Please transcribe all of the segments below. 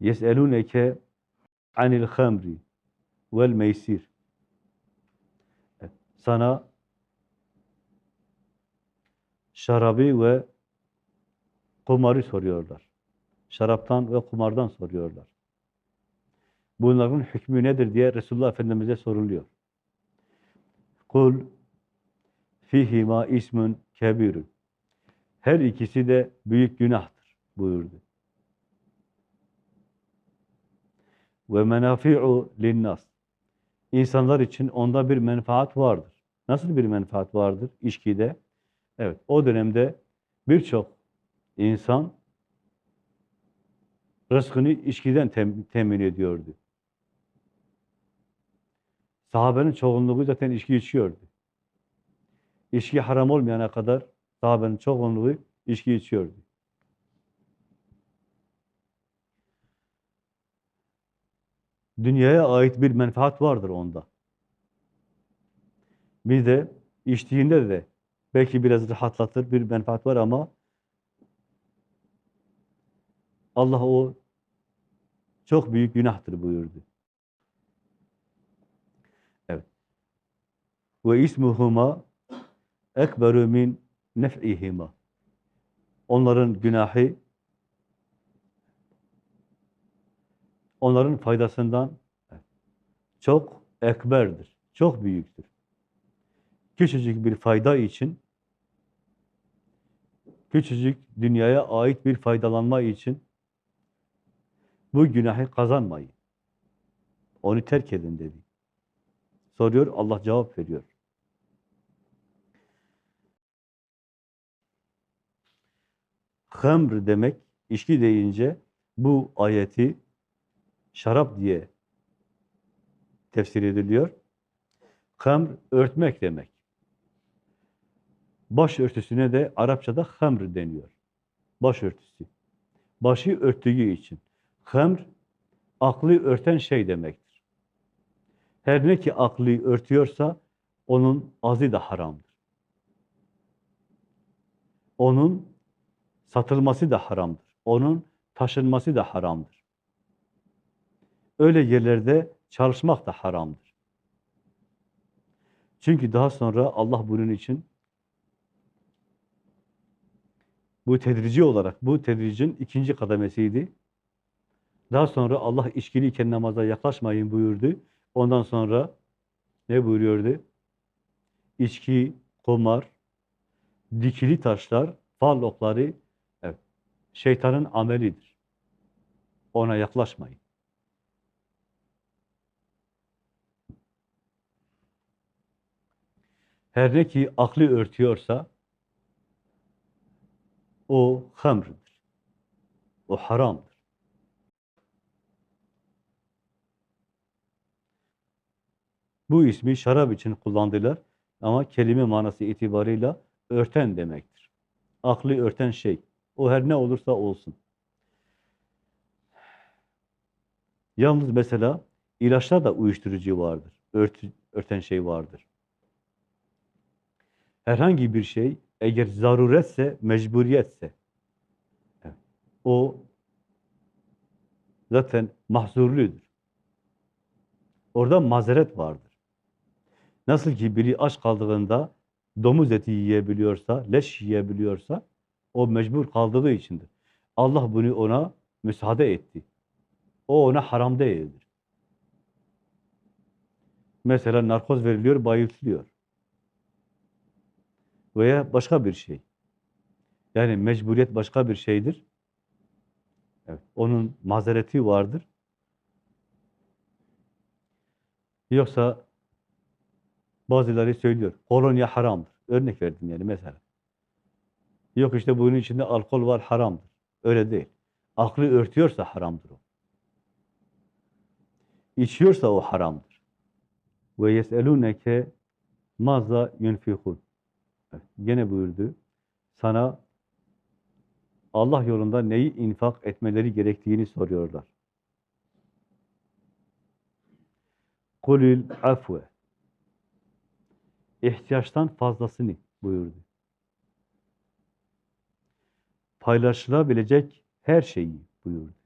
Yes'elûneke anil hamri vel meysir. Sana şarabı ve kumarı soruyorlar. Şaraptan ve kumardan soruyorlar. Bunların hükmü nedir diye Resulullah Efendimiz'e soruluyor. Kul fihima ismun kebirun. Her ikisi de büyük günahtır buyurdu. Ve menafi'u linnas. İnsanlar için onda bir menfaat vardır. Nasıl bir menfaat vardır içkide? Evet, o dönemde birçok insan rızkını içkiden tem temin ediyordu. Sahabenin çoğunluğu zaten içki içiyordu. İçki haram olmayana kadar sahabenin çoğunluğu içki içiyordu. Dünyaya ait bir menfaat vardır onda. Bir de içtiğinde de belki biraz rahatlatır bir menfaat var ama Allah o çok büyük günahtır buyurdu. Evet. Ve ismuhuma ekberu min nef'ihima. Onların günahı onların faydasından çok ekberdir. Çok büyüktür. Küçücük bir fayda için küçücük dünyaya ait bir faydalanma için bu günahı kazanmayın. Onu terk edin dedi. Soruyor, Allah cevap veriyor. Hamr demek, içki deyince bu ayeti şarap diye tefsir ediliyor. Hamr, örtmek demek. Baş örtüsüne de Arapçada hamr deniyor. Baş örtüsü. Başı örttüğü için. Hamr, aklı örten şey demektir. Her ne ki aklı örtüyorsa, onun azı da haramdır. Onun satılması da haramdır. Onun taşınması da haramdır. Öyle yerlerde çalışmak da haramdır. Çünkü daha sonra Allah bunun için bu tedrici olarak, bu tedricin ikinci kademesiydi. Daha sonra Allah içkiliyken namaza yaklaşmayın buyurdu. Ondan sonra ne buyuruyordu? İçki, kumar, dikili taşlar, fal okları evet, şeytanın amelidir. Ona yaklaşmayın. Her ne ki aklı örtüyorsa o hamrdır. O haramdır. Bu ismi şarap için kullandılar ama kelime manası itibarıyla örten demektir. Aklı örten şey. O her ne olursa olsun. Yalnız mesela ilaçta da uyuşturucu vardır. Ört, örten şey vardır. Herhangi bir şey eğer zaruretse, mecburiyetse o zaten mahzurludur. Orada mazeret vardır. Nasıl ki biri aç kaldığında domuz eti yiyebiliyorsa, leş yiyebiliyorsa o mecbur kaldığı içindir. Allah bunu ona müsaade etti. O ona haram değildir. Mesela narkoz veriliyor, bayıltılıyor. Veya başka bir şey. Yani mecburiyet başka bir şeydir. Evet, onun mazereti vardır. Yoksa bazıları söylüyor, kolonya haramdır. Örnek verdim yani mesela. Yok işte bunun içinde alkol var, haramdır. Öyle değil. Aklı örtüyorsa haramdır o. İçiyorsa o haramdır. Ve yeselûneke mazza yunfikun. Gene buyurdu. Sana Allah yolunda neyi infak etmeleri gerektiğini soruyorlar. Kulil afve. İhtiyaçtan fazlasını buyurdu. Paylaşılabilecek her şeyi buyurdu.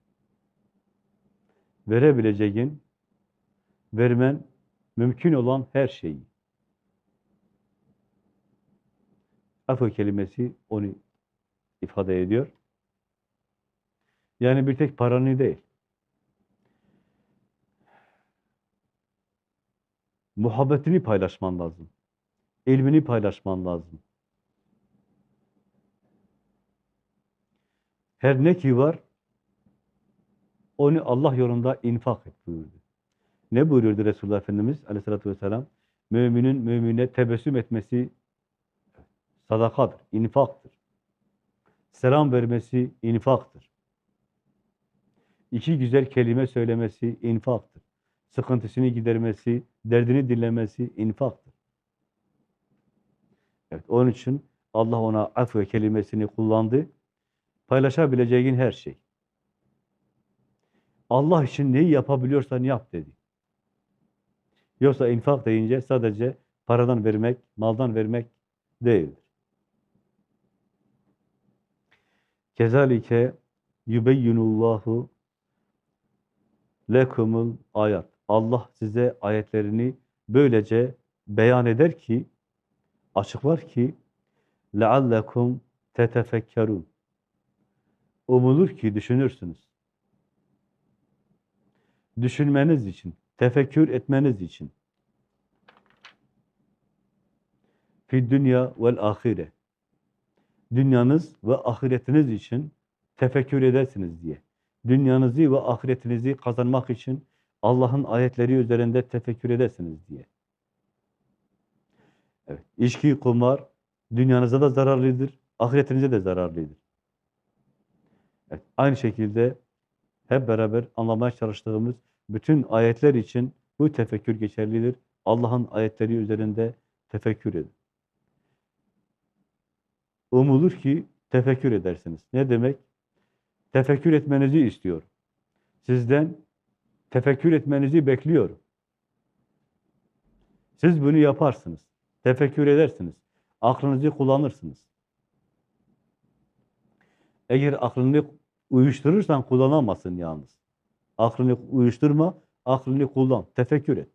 verebileceğin, vermen mümkün olan her şeyi. Afo kelimesi onu ifade ediyor. Yani bir tek paranı değil. Muhabbetini paylaşman lazım. ilmini paylaşman lazım. Her ne ki var, onu Allah yolunda infak et buyurdu. Ne buyurdu Resulullah Efendimiz aleyhissalatü vesselam? Müminin mümine tebessüm etmesi sadakadır, infaktır. Selam vermesi infaktır. İki güzel kelime söylemesi infaktır. Sıkıntısını gidermesi, derdini dinlemesi infaktır. Evet, onun için Allah ona afve kelimesini kullandı. Paylaşabileceğin her şey. Allah için neyi yapabiliyorsan yap dedi. Yoksa infak deyince sadece paradan vermek, maldan vermek değildir. Kezalike yubeyyinullahu lekumul ayat. Allah size ayetlerini böylece beyan eder ki, açıklar ki leallekum tetefekkerun. Umulur ki düşünürsünüz. Düşünmeniz için, tefekkür etmeniz için. Fi dünya vel ahire. Dünyanız ve ahiretiniz için tefekkür edersiniz diye. Dünyanızı ve ahiretinizi kazanmak için Allah'ın ayetleri üzerinde tefekkür edersiniz diye. Evet, içki, kumar dünyanıza da zararlıdır, ahiretinize de zararlıdır. Evet, aynı şekilde hep beraber anlamaya çalıştığımız bütün ayetler için bu tefekkür geçerlidir. Allah'ın ayetleri üzerinde tefekkür edin. Umulur ki tefekkür edersiniz. Ne demek? Tefekkür etmenizi istiyor. Sizden tefekkür etmenizi bekliyorum. Siz bunu yaparsınız. Tefekkür edersiniz. Aklınızı kullanırsınız. Eğer aklını uyuşturursan kullanamazsın yalnız. Aklını uyuşturma, aklını kullan, tefekkür et.